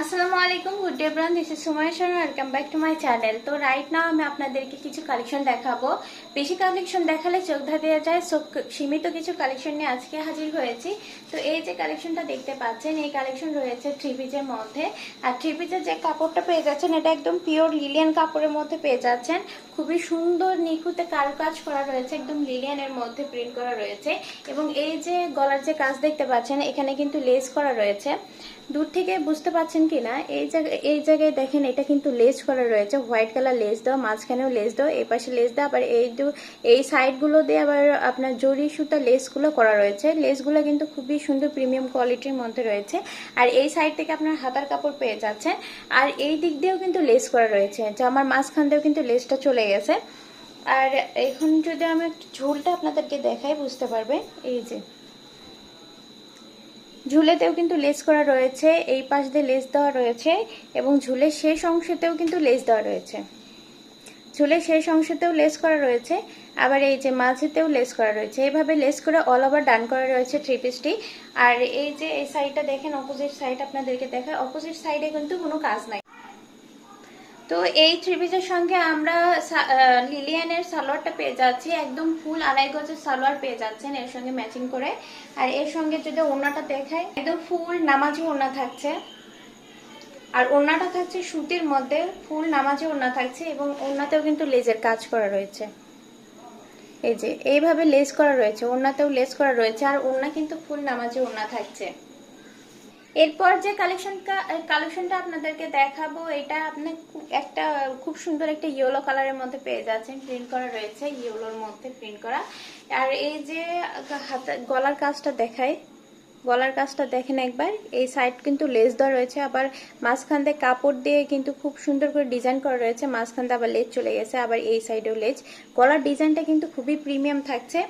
আসসালামু আলাইকুম good day bran this is Sumai Sharma welcome back to my channel তো right now আমি আপনাদেরকে কিছু কালেকশন দেখাবো। বেশি কালেকশন দেখালে চোখ ধাঁধিয়ে যায়, সো সীমিত কিছু কালেকশন নিয়ে আজকে হাজির হয়েছি। তো এই যে কালেকশনটা দেখতে পাচ্ছেন, এই কালেকশন রয়েছে থ্রি পিসের মধ্যে। আর থ্রি পিসের যে কাপড়টা পেয়ে যাচ্ছেন, এটা একদম পিওর লিলিয়ান কাপড়ের মধ্যে পেয়ে যাচ্ছেন। খুবই সুন্দর, নিখুঁতে কারুকাজ করা রয়েছে, একদম লিলিয়ানের মধ্যে প্রিন্ট করা রয়েছে। এবং এই যে গলার যে কাজ দেখতে পাচ্ছেন, এখানে কিন্তু লেস করা রয়েছে। দূর থেকে বুঝতে পাচ্ছেন কি না এই জায়গায় এই জায়গায় দেখেন, এটা কিন্তু লেস করা রয়েছে। হোয়াইট কালার লেস দেওয়া, মাঝখানেও লেস দেওয়া এই পাশে লেস দেওয়া, আবার এই এই সাইডগুলো দিয়ে আবার আপনার জরি সুতা লেসগুলো করা রয়েছে। লেসগুলো কিন্তু খুবই সুন্দর প্রিমিয়াম কোয়ালিটির মধ্যে রয়েছে। আর এই সাইড থেকে আপনার হাতার কাপড় পেয়ে যাচ্ছেন। আর এই দিক দিয়েও কিন্তু লেস করা রয়েছে। জামার মাঝখান দিয়েও কিন্তু লেসটা চলে গেছে। আর এখন যদি আমি একটু ঝোলটা আপনাদেরকে দেখাই, বুঝতে পারবেন? এই যে। ঝুলেতেও কিন্তু লেস করা রয়েছে, এই পাশ দিয়ে লেস দেওয়া রয়েছে এবং ঝুলের শেষ অংশতেও কিন্তু লেস দেওয়া রয়েছে। ঝুলের শেষ অংশতেও লেস করা রয়েছে, আবার এই যে মাঝেতেও লেস করা রয়েছে। এইভাবে লেস করে অল ওভার ডান করা রয়েছে থ্রি পিসটি আর এই যে এই সাইডটা দেখেন অপোজিট সাইড আপনাদেরকে দেখায় অপোজিট সাইডে কিন্তু কোনো কাজ নাই। তো এই থ্রি সঙ্গে আমরা লিলিয়ানের সালোয়ারটা পেয়ে যাচ্ছি। একদম ফুল আড়াই গজের সালোয়ার পেয়ে যাচ্ছেন এর সঙ্গে ম্যাচিং করে। আর এর সঙ্গে যদি ওড়নাটা দেখায় একদম ফুল নামাজি ওড়না থাকছে। আর ওড়নাটা থাকছে সুতির মধ্যে, ফুল নামাজি ওড়না থাকছে এবং ওড়নাতেও কিন্তু লেজের কাজ করা রয়েছে। এই যে, এইভাবে লেস করা রয়েছে, ওড়নাতেও লেস করা রয়েছে, আর ওড়না কিন্তু ফুল নামাজি ওড়না থাকছে। এরপর যে কালেকশনটা কালেকশনটা আপনাদেরকে দেখাবো, এটা আপনি একটা খুব সুন্দর একটা ইয়েলো কালারের মধ্যে পেয়ে যাচ্ছেন। প্রিন্ট করা রয়েছে ইয়েলোর মধ্যে প্রিন্ট করা। আর এই যে গলার কাজটা দেখায় গলার কাজটা দেখেন একবার। এই সাইড কিন্তু লেস দেওয়া রয়েছে, আবার মাঝখান দিয়ে কাপড় দিয়ে কিন্তু খুব সুন্দর করে ডিজাইন করা রয়েছে, মাঝখান দিয়ে আবার লেজ চলে গেছে, আবার এই সাইডেও লেজ গলার ডিজাইনটা কিন্তু খুবই প্রিমিয়াম থাকছে।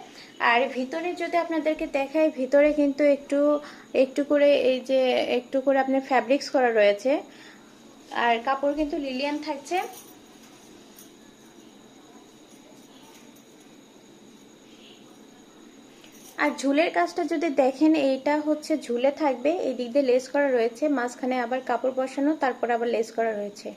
আর ভিতরে যদি আপনাদেরকে দেখায় ভিতরে কিন্তু একটু একটু করে এই যে, একটু করে আপনার ফ্যাব্রিক্স করা রয়েছে। আর কাপড় কিন্তু লিলিয়ান থাকছে। আর ঝুলের কাজটা যদি দেখেন, এইটা হচ্ছে ঝুলে থাকবে, এই দিক দিয়ে লেস করা রয়েছে, মাঝখানে আবার কাপড় বসানো, তারপর আবার লেস করা রয়েছে।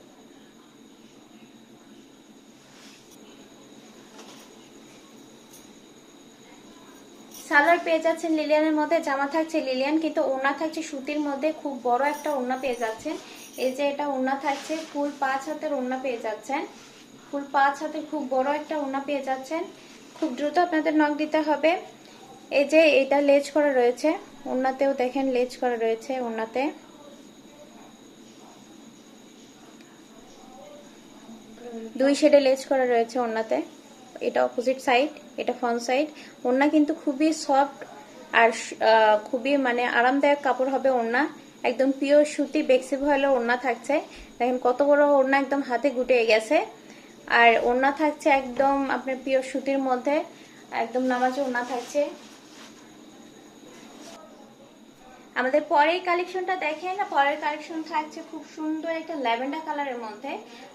সালোয়ার পেয়ে যাচ্ছেন লিলিয়ানের মধ্যে, জামা থাকছে লিলিয়ান, কিন্তু ওড়না থাকছে সুতির মধ্যে, খুব বড় একটা ওড়না পেয়ে যাচ্ছেন। এই যে এটা ওড়না থাকছে, ফুল পাঁচ হাতের ওড়না পেয়ে যাচ্ছেন। ফুল পাঁচ হাতের খুব বড় একটা ওড়না পেয়ে যাচ্ছেন। খুব দ্রুত আপনাদের নখ দিতে হবে। এই যে এটা লেজ করা রয়েছে ওড়নাতেও দেখেন লেজ করা রয়েছে ওড়নাতে দুই শেডে লেজ করা রয়েছে ওড়নাতে এটা অপোজিট সাইড এটা ফ্রন্ট সাইড ওড়না কিন্তু খুবই সফট আর খুবই মানে আরামদায়ক কাপড় হবে ওড়না একদম পিওর সুতি বেক্সি ভয়েল ওড়না থাকছে। দেখেন কত বড় ওড়না একদম হাতে গুটিয়ে গেছে। আর ওড়না থাকছে একদম আপনার পিওর সুতির মধ্যে। একদম নামাজে ওড়না থাকছে। আমাদের পরের কালেকশনটা দেখেন পরের কালেকশন থাকছে খুব সুন্দর একটা ল্যাভেন্ডার কালারের মধ্যে।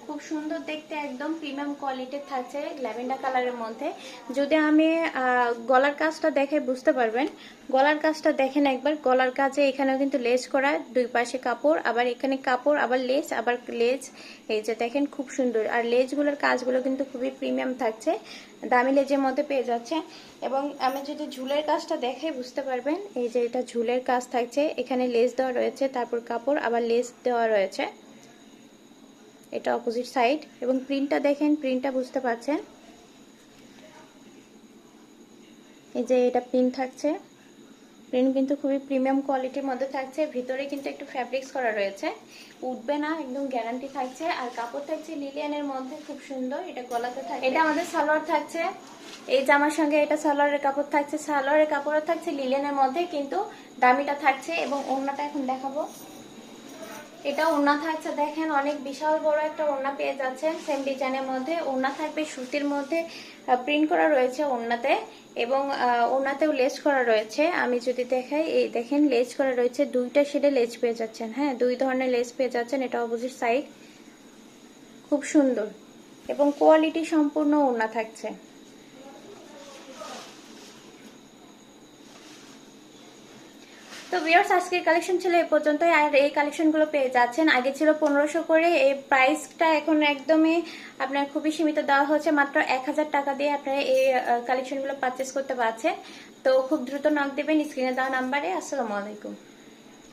খুব সুন্দর দেখতে একদম প্রিমিয়াম কোয়ালিটির থাকছে ল্যাভেন্ডার কালারের মধ্যে। যদি আমি গলার কাজটা দেখে বুঝতে পারবেন। গলার কাজটা দেখেন একবার। গলার কাজে এখানেও কিন্তু লেস করা, দুই পাশে কাপড়, আবার এখানে কাপড়, আবার লেস আবার লেজ এই যে দেখেন খুব সুন্দর। আর লেজগুলোর কাজগুলো কিন্তু খুবই প্রিমিয়াম থাকছে। দামি লেজের মধ্যে পেয়ে যাচ্ছে। এবং আমি যদি ঝুলের কাজটা দেখে বুঝতে পারবেন? এই যে এটা ঝুলের কাজ থাকছে। এখানে লেস দেওয়া রয়েছে, তারপর কাপড়, আবার লেস দেওয়া রয়েছে। এটা অপোজিট সাইড এবং প্রিন্টটা দেখেন প্রিন্টটা বুঝতে পারছেন? এই যে এটা প্রিন্ট থাকছে। প্রিন্ট কিন্তু খুবই প্রিমিয়াম কোয়ালিটির মধ্যে থাকছে। ভিতরে কিন্তু একটু ফ্যাব্রিক্স করা রয়েছে। উঠবে না, একদম গ্যারান্টি থাকছে। আর কাপড় থাকছে লিলিয়ানের মধ্যে খুব সুন্দর, এটা গলাতে থাকে এটা আমাদের সালোয়ার থাকছে। এই জামার সঙ্গে এটা সালোয়ারের কাপড় থাকছে। সালোয়ারের কাপড়ও থাকছে লিলিয়ানের মধ্যে, কিন্তু দামিটা থাকছে। এবং ওড়নাটা এখন দেখাবো। এটা ওড়না থাকছে, দেখেন, অনেক বিশাল বড় একটা ওড়না পেয়ে যাচ্ছেন সেম ডিজাইনের মধ্যে। ওড়না থাকবে সুতির মধ্যে প্রিন্ট করা রয়েছে ওড়নাতে এবং ওড়নাতেও লেস করা রয়েছে। আমি যদি দেখাই, এই দেখেন লেস করা রয়েছে। দুইটা শেডে লেস পেয়ে যাচ্ছেন হ্যাঁ? দুই ধরনের লেস পেয়ে যাচ্ছেন, এটা অপোজিট সাইড খুব সুন্দর। এবং কোয়ালিটি সম্পূর্ণ ওড়না থাকছে। তো ভিওর্স আজকের কালেকশন ছিল এ পর্যন্তই। আর এই কালেকশনগুলো পেয়ে যাচ্ছেন। আগে ছিল পনেরোশো করে। এই প্রাইসটা এখন একদমই আপনার খুবই সীমিত দেওয়া হচ্ছে মাত্র এক হাজার টাকা দিয়ে আপনারা এই কালেকশনগুলো পারচেস করতে পারছেন। তো খুব দ্রুত নক দেবেন। স্ক্রিনে দেওয়া নাম্বারে আসসালামু আলাইকুম।